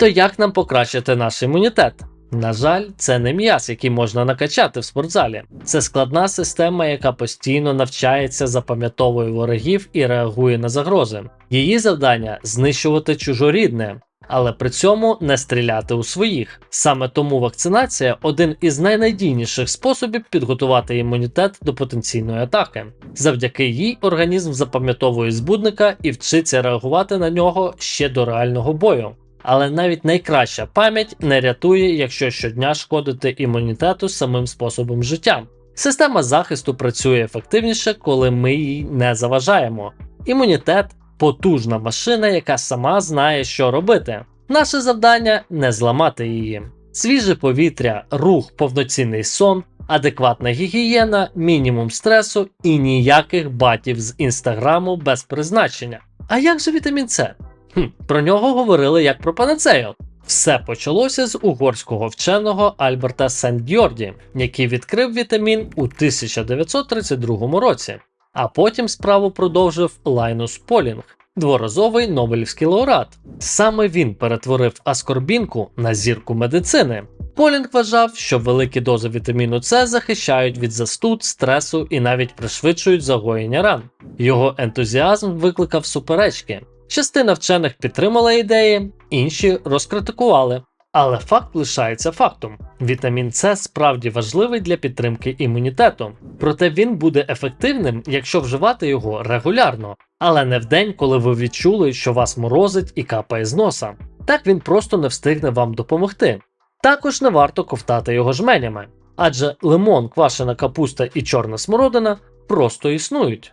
То як нам покращити наш імунітет? На жаль, це не м'яз, який можна накачати в спортзалі. Це складна система, яка постійно навчається, запам'ятовує ворогів і реагує на загрози. Її завдання знищувати чужорідне, але при цьому не стріляти у своїх. Саме тому вакцинація один із найнадійніших способів підготувати імунітет до потенційної атаки. Завдяки їй організм запам'ятовує збудника і вчиться реагувати на нього ще до реального бою. Але навіть найкраща пам'ять не рятує, якщо щодня шкодити імунітету самим способом життя. Система захисту працює ефективніше, коли ми їй не заважаємо. Імунітет потужна машина, яка сама знає, що робити. Наше завдання не зламати її. Свіже повітря, рух, повноцінний сон, адекватна гігієна, мінімум стресу і ніяких батів з інстаграму без призначення. А як же вітамін С? Хм, про нього говорили як про панацею. Все почалося з угорського вченого Альберта Сендьорді, який відкрив вітамін у 1932 році, а потім справу продовжив Лайнус Полінг, дворазовий Нобелівський лауреат. Саме він перетворив аскорбінку на зірку медицини. Полінг вважав, що великі дози вітаміну С захищають від застуд, стресу і навіть пришвидшують загоєння ран. Його ентузіазм викликав суперечки. Частина вчених підтримала ідеї, інші розкритикували. Але факт лишається фактом: вітамін С справді важливий для підтримки імунітету, проте він буде ефективним, якщо вживати його регулярно, але не в день, коли ви відчули, що вас морозить і капає з носа. Так він просто не встигне вам допомогти. Також не варто ковтати його жменями, адже лимон, квашена капуста і чорна смородина просто існують.